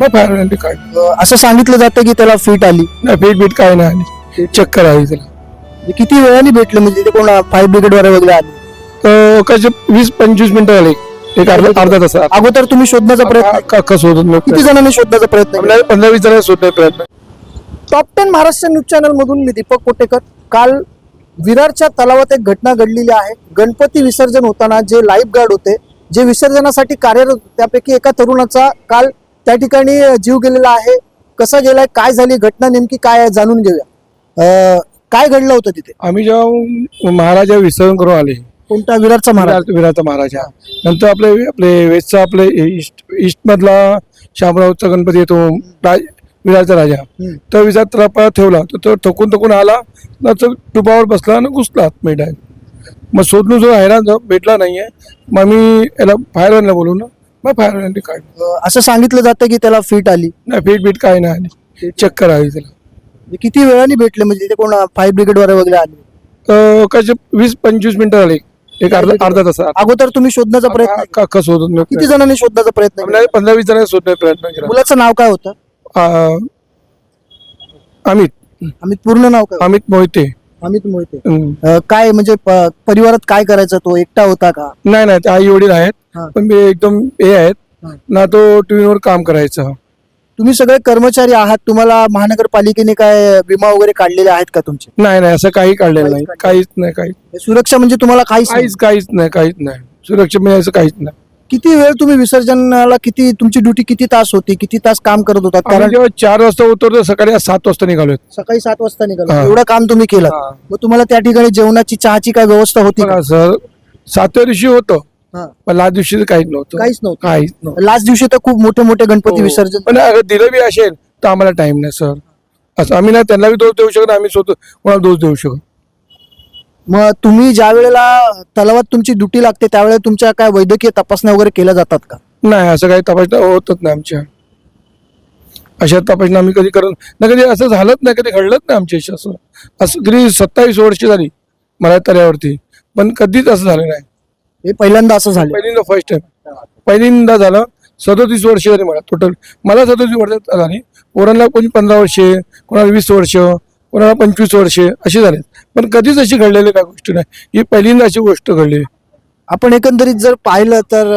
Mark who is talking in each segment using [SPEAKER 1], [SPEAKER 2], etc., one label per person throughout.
[SPEAKER 1] मग
[SPEAKER 2] असं सांगितलं जातं की त्याला फिट आली.
[SPEAKER 1] नाही पीठ बीट काय नाही आली चक्कर आली त्याला.
[SPEAKER 2] म्हणजे किती वेळाने भेटलं? म्हणजे ते कोण फायर ब्रिगेड वगैरे आले?
[SPEAKER 1] तर कसे वीस पंचवीस मिनिटं झाले. एक अर्धा अर्धा तास.
[SPEAKER 2] अगोदर तुम्ही शोधण्याचा प्रयत्न
[SPEAKER 1] कसं होत
[SPEAKER 2] किती जणांनी शोधण्याचा प्रयत्न केला?
[SPEAKER 1] आपल्याला पंधरा वीस जण शोधण्याचा प्रयत्न.
[SPEAKER 2] Top ten Maharashtra news channel मधून मी दीपक कोटेकर. काल विरारच्या तलावात एक घटना घडलेली आहे. गणपती विसर्जन होताना जे लाईफ गार्ड होते जे विसर्जनासाठी कार्यरत होते, त्यापैकी एका तरुणाचा काल त्या ठिकाणी जीव गेलेला आहे. कसा गेलाय काय झाली घटना नेमकी काय आहे जाणून घेऊया. काय घडलं होतं तिथे?
[SPEAKER 1] आम्ही जेव्हा महाराजा विसर्जन करून आले
[SPEAKER 2] कोणता? विरारचा महाराज.
[SPEAKER 1] विराट- विराटचा महाराजा नंतर आपले आपले वेस्टचा आपले ईस्ट ईस्ट मधला शामरावचा गणपती येतो राज विराटचा राजा.
[SPEAKER 2] हम्म.
[SPEAKER 1] तर विचार तपा ठेवला तर तो थकून थकून आला न तो टुपावर बसला आणि घुसला आतमध्ये मग शोधून जो हैराण भेटला नाहीये मग मी याला फायर बोलवलं मग फायर ब्रँड काढलं.
[SPEAKER 2] अं, असं सांगितलं जातं की त्याला फिट आली?
[SPEAKER 1] नाही पीठ बीट काय नाही आली. चक्कर आली त्याला.
[SPEAKER 2] म्हणजे किती वेळाने भेटले? म्हणजे ते कोण फायर ब्रिगेड वाले वगैरे आले?
[SPEAKER 1] कसे वीस पंचवीस मिनिटं झाले. एक अर्धा अर्धा तास
[SPEAKER 2] अगोदर तुम्ही शोधण्याचा प्रयत्न किती जणांनी शोधण्याचा प्रयत्न
[SPEAKER 1] पंधरा वीस जणांनी शोधण्याचा प्रयत्न केला.
[SPEAKER 2] मुलाचं नाव काय होतं?
[SPEAKER 1] अमित.
[SPEAKER 2] अमित पूर्ण नाव काय?
[SPEAKER 1] अमित मोहिते.
[SPEAKER 2] अमित मोहिते.
[SPEAKER 1] हम्म.
[SPEAKER 2] अं, काय म्हणजे प- परिवारात काय करायचा? तो एकटा होता का?
[SPEAKER 1] नाही नाही ते आई वडील आहेत.
[SPEAKER 2] हा.
[SPEAKER 1] पण मी एकदम हे आहेत. ना तो टीव्हीवर काम करायचं.
[SPEAKER 2] तुम्ही सगळे कर्मचारी आहात. तुम्हाला महानगरपालिकेने काय विमा वगैरे काढलेले आहेत का तुमचे?
[SPEAKER 1] नाही नाही असं काही काढलेलं नाही.
[SPEAKER 2] काहीच
[SPEAKER 1] काहीच नाही काहीच
[SPEAKER 2] सुरक्षा म्हणजे तुम्हाला काहीच नाही.
[SPEAKER 1] काहीच काहीच नाही काहीच नाही. सुरक्षा म्हणजे असं काहीच नाही.
[SPEAKER 2] किती वेळ तुम्ही विसर्जनाला किती तुमची ड्युटी किती तास होती किती तास काम करत होतात
[SPEAKER 1] आम्ही
[SPEAKER 2] कारण
[SPEAKER 1] जेव्हा चार वाजता उतरतो सकाळी सात वाजता निघालोय
[SPEAKER 2] सकाळी सात वाजता निघाला
[SPEAKER 1] हा.
[SPEAKER 2] एवढं काम तुम्ही केलं
[SPEAKER 1] हा.
[SPEAKER 2] मग तुम्हाला त्या ठिकाणी जेवणाची चहाची काय व्यवस्था होती का?
[SPEAKER 1] सर सातव्या दिवशी होतं
[SPEAKER 2] हा.
[SPEAKER 1] पण लास्ट दिवशी तर काहीच नव्हतं
[SPEAKER 2] काहीच नव्हतं
[SPEAKER 1] काहीच नव्हतं
[SPEAKER 2] लास्ट दिवशी तर खूप मोठे मोठे गणपती
[SPEAKER 1] हो.
[SPEAKER 2] विसर्जन
[SPEAKER 1] पण अगर दिलं बी असेल तर आम्हाला टाइम नाही सर असं आम्ही ना त्यांना बी दोष देऊ शकत आम्ही स्वतः कोणाला दोष देऊ शकत
[SPEAKER 2] मग तुम्ही ज्या वेळेला तलावात तुमची ड्युटी लागते त्यावेळेला तुमच्या काय वैद्यकीय तपासण्या वगैरे केल्या जातात का?
[SPEAKER 1] नाही असं काही तपासणं होतच नाही आमच्या. अशा तपासणं आम्ही कधी करत ना कधी असं झालंच नाही कधी घडलंच नाही आमच्याशी असं. असं तरी सत्तावीस वर्ष झाली मला तऱ्यावरती पण कधीच असं झालं नाही.
[SPEAKER 2] हे पहिल्यांदा असं झालं.
[SPEAKER 1] पहिल्यांदा फर्स्ट टाइम पहिल्यांदा झालं सदोतीस वर्ष झाली मला. टोटल मला सदोतीस वर्ष झाली. पोरांना कोणी पंधरा वर्षे कोणाला वीस वर्ष कोणाला पंचवीस वर्षे अशी झाले. पण कधीच अशी घडलेली काय गोष्ट नाही. ही पहिल्यांदा अशी गोष्ट घडली
[SPEAKER 2] आपण एकंदरीत जर पाहिलं तर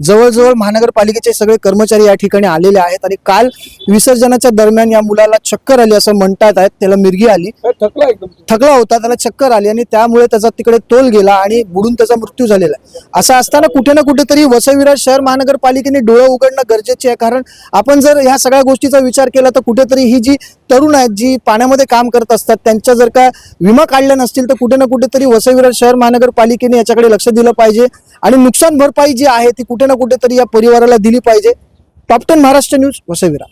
[SPEAKER 2] जवळजवळ महानगरपालिकेचे सगळे कर्मचारी या ठिकाणी आलेले आहेत आणि काल विसर्जनाच्या दरम्यान या मुलाला चक्कर आली असं म्हणतात आहेत. त्याला मिरगी आली.
[SPEAKER 1] थकला
[SPEAKER 2] थकला होता त्याला चक्कर आली आणि त्यामुळे त्याचा तिकडे तोल गेला आणि बुडून त्याचा मृत्यू झालेला आहे. असं असताना कुठे ना कुठेतरी वसई शहर महानगरपालिकेने डोळं उघडणं गरजेचे आहे. कारण आपण जर ह्या सगळ्या गोष्टीचा विचार केला तर कुठेतरी ही जी तरुण आहेत जी पाण्यामध्ये काम करत असतात त्यांच्या जर का विमा काढल्या नसतील तर कुठे ना कुठेतरी वसई विरार शहर महानगरपालिकेने याच्याकडे लक्ष दिलं पाहिजे. आणि नुकसान भरपाई जी आहे ती कुठे ना कुठेतरी या परिवाराला दिली पाहिजे. Top ten Maharashtra news वसविरा